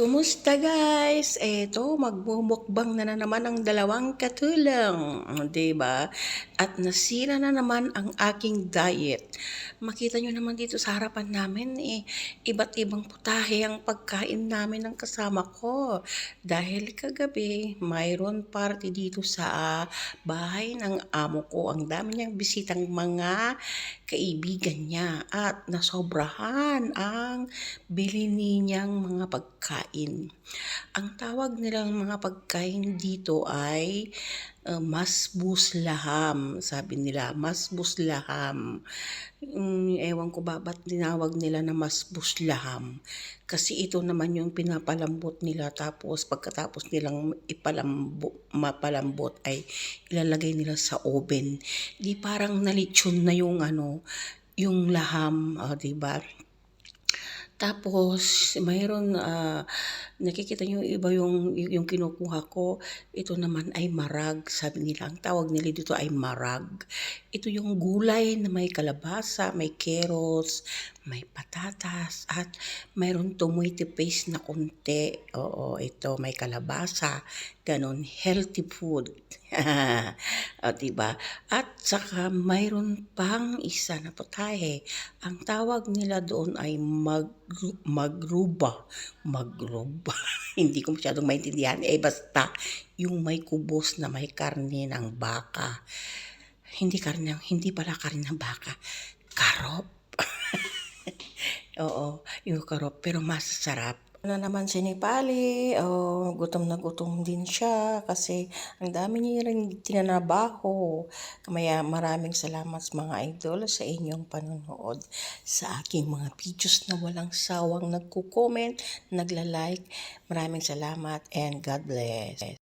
Kumusta guys? Eto, magbumukbang na, na naman ang dalawang katulang, ba? At nasira na naman ang aking diet. Makita nyo naman dito sa harapan namin eh, iba't ibang putahe ang pagkain namin ng kasama ko. Dahil kagabi, mayroon party dito sa ah, bahay ng amo ko. Ang dami niyang bisitang mga kaibigan niya at nasobrahan ang bili niyang mga pagkain. Ang tawag nilang mga pagkain dito ay uh, masbus laham, sabi nila, masbus laham. Mm, ewan ko ba ba't tinawag nila na masbus laham. Kasi ito naman yung pinapalambot nila tapos pagkatapos nilang ipalambo, mapalambot ay ilalagay nila sa oven. Di parang nalitsyon na yung ano, yung laham, oh, di ba? Tapos, mayroon, ah, nakikita niyo iba yung, yung kinukuha ko. Ito naman ay marag. Sabi nila, ang tawag nila dito ay marag. Ito yung gulay na may kalabasa, may carrots, may patatas, at mayroon tomato paste na konti. Oo, ito, may kalabasa. Ganon, healthy food. o, diba? At saka, mayroon pang isa na putahe. Ang tawag nila doon ay mag, magruba. Magruba. Hindi ko masyadong maintindihan. Eh, basta, yung may kubos na may karne ng baka. Hindi karne, hindi pala karne ng baka. Karop. Oo, yung karop. Pero masasarap. Na naman si Nepali, oh, gutom na gutom din siya kasi ang dami niya rin tinanabaho. Kaya maraming salamat mga idol sa inyong panonood sa aking mga videos na walang sawang nagko-comment, nagla-like. Maraming salamat and God bless.